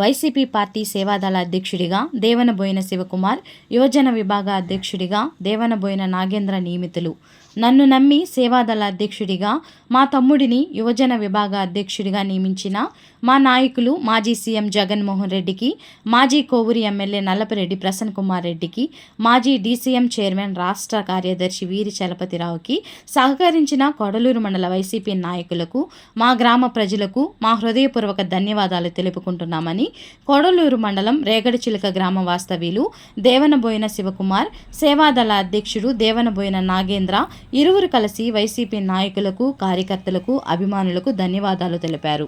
YCP party సేవాదళ అధ్యక్షుడిగా దేవనబోయిన శివకుమార్ యువజన విభాగ అధ్యక్షుడిగా దేవనబోయిన నాగేంద్ర నియమితులు. నన్ను నమ్మి సేవాదళ అధ్యక్షుడిగా మా తమ్ముడిని యువజన విభాగ అధ్యక్షుడిగా నియమించిన మా నాయకులు మాజీ సీఎం జగన్మోహన్ రెడ్డికి మాజీ కోవూరి ఎమ్మెల్యే నల్లపరెడ్డి ప్రసన్న కుమార్ రెడ్డికి మాజీ డీసీఎం చైర్మన్ రాష్ట్ర కార్యదర్శి వీరి చలపతిరావుకి సహకరించిన కొడలూరు మండల వైసీపీ నాయకులకు మా గ్రామ ప్రజలకు మా హృదయపూర్వక ధన్యవాదాలు తెలుపుకుంటున్నామని కొడలూరు మండలం రేగడిచిలక గ్రామ వాస్తవ్యులు దేవనబోయిన శివకుమార్ సేవాదళ అధ్యక్షుడు దేవనబోయిన నాగేంద్ర ఇరువురు కలిసి వైసీపీ నాయకులకు కార్యకర్తలకు అభిమానులకు ధన్యవాదాలు తెలిపారు.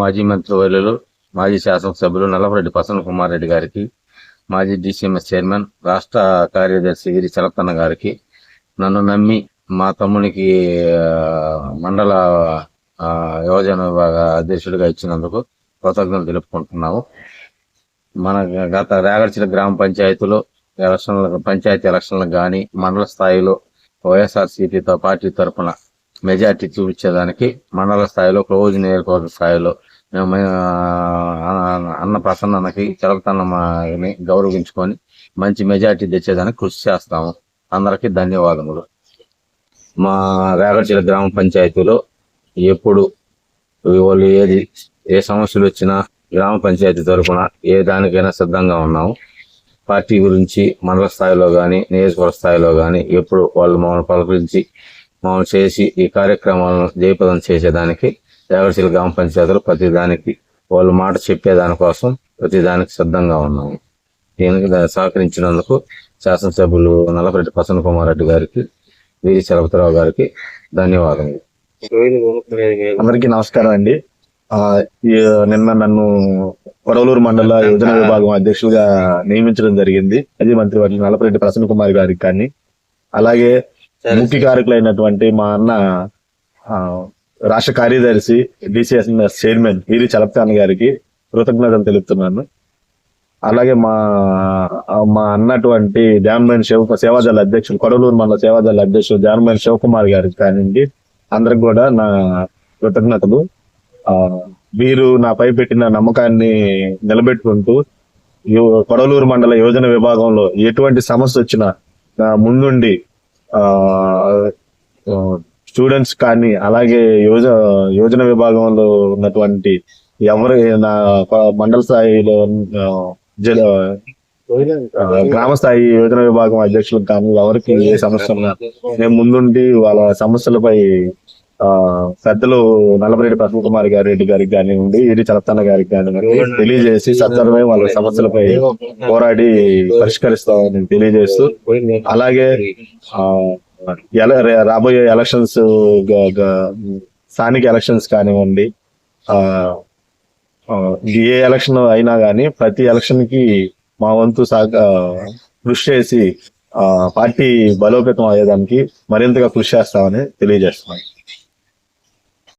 మాజీ మంత్రివర్యులు మాజీ శాసనసభ్యులు నల్లపరెడ్డి ప్రసన్న కుమార్ రెడ్డి గారికి మాజీ డిసిఎంఎస్ చైర్మన్ రాష్ట్ర కార్యదర్శి గిరి చలతన్న గారికి నన్ను నమ్మి మా తమ్మునికి మండల యువజన విభాగ అధ్యక్షుడిగా ఇచ్చినందుకు కృతజ్ఞతలు తెలుపుకుంటున్నాము. మన గత రేగడిచిన గ్రామ పంచాయతీలో ఎలక్షన్ల పంచాయతీ ఎలక్షన్లకు కానీ మండల స్థాయిలో వైఎస్ఆర్సీపీతో పార్టీ తరఫున మెజార్టీ చూపించేదానికి మండల స్థాయిలో క్లోజ్ నియోజకవర్గ స్థాయిలో మేము అన్న ప్రసన్నకి అన్నకి గౌరవించుకొని మంచి మెజార్టీ తెచ్చేదానికి కృషి చేస్తాము. అందరికీ ధన్యవాదములు. మా రేగడిచిల గ్రామ పంచాయతీలో ఎప్పుడు వాళ్ళు ఏది ఏ సమస్యలు వచ్చినా గ్రామ పంచాయతీ తరఫున ఏ దానికైనా సిద్ధంగా ఉన్నాము. పార్టీ గురించి మండల స్థాయిలో కానీ నియోజకవర్గ స్థాయిలో కానీ ఎప్పుడు వాళ్ళు మమ్మల్ని పలకరించి మమ్మల్ని చేసి ఈ కార్యక్రమాలను జయప్రదం చేసేదానికి దేవరశీల గ్రామ పంచాయతీలు ప్రతి దానికి వాళ్ళు మాట చెప్పేదానికోసం ప్రతి దానికి సిద్ధంగా ఉన్నాము దీనికి సహకరించినందుకు శాసనసభ్యులు నల్లపరెడ్డి ప్రసన్న కుమార్ రెడ్డి గారికి వీరి చలపతిరావు గారికి ధన్యవాదములు. అందరికీ నమస్కారం అండి. నిన్న నన్ను కొడవలూరు మండల యోజన విభాగం అధ్యక్షులుగా నియమించడం జరిగింది. మాజీ మంత్రి వారి నల్లపరెడ్డి ప్రసన్న కుమార్ గారికి కానీ అలాగే ముఖ్య కారకులైనటువంటి మా అన్న రాష్ట్ర కార్యదర్శి డిసిఎస్ చైర్మన్ వీరి చలపతాన్ గారికి కృతజ్ఞతలు తెలుపుతున్నాను. అలాగే మా మా అన్నటువంటి జాన్మన్ శివ సేవాదళ అధ్యక్షులు కొడవలూరు మండల సేవాదళ అధ్యక్షులు జాన్మన్ శివకుమార్ గారికి కానివ్వండి అందరికి కూడా నా కృతజ్ఞతలు. ఆ వీరు నాపై పెట్టిన నమ్మకాన్ని నిలబెట్టుకుంటూ కొడలూరు మండల యోజన విభాగంలో ఎటువంటి సమస్య వచ్చినా నా ముందుండి ఆ స్టూడెంట్స్ కానీ అలాగే యోజ యోజన విభాగంలో ఉన్నటువంటి ఎవరు నా మండల స్థాయిలో ఆ, గ్రామ స్థాయి యోజన విభాగం అధ్యక్షులకు కానీ ఎవరికి ఏ సమస్య ఉన్నా నేను ముందుండి వాళ్ళ సమస్యలపై పెద్దలు నల్లపరెడ్డి ప్రసన్న కుమార్ గారి రెడ్డి గారికి కానివ్వండి ఇరి చలతన్న గారికి కానివ్వండి తెలియజేసి సత్వరమే వాళ్ళ సమస్యలపై పోరాడి పరిష్కరిస్తామని తెలియజేస్తూ అలాగే రాబోయే ఎలక్షన్స్ స్థానిక ఎలక్షన్స్ కానివ్వండి ఏ ఎలక్షన్ అయినా కానీ ప్రతి ఎలక్షన్కి మా వంతు కృషి చేసి ఆ పార్టీ బలోపేతం అయ్యేదానికి మరింతగా కృషి చేస్తామని తెలియజేస్తున్నాం.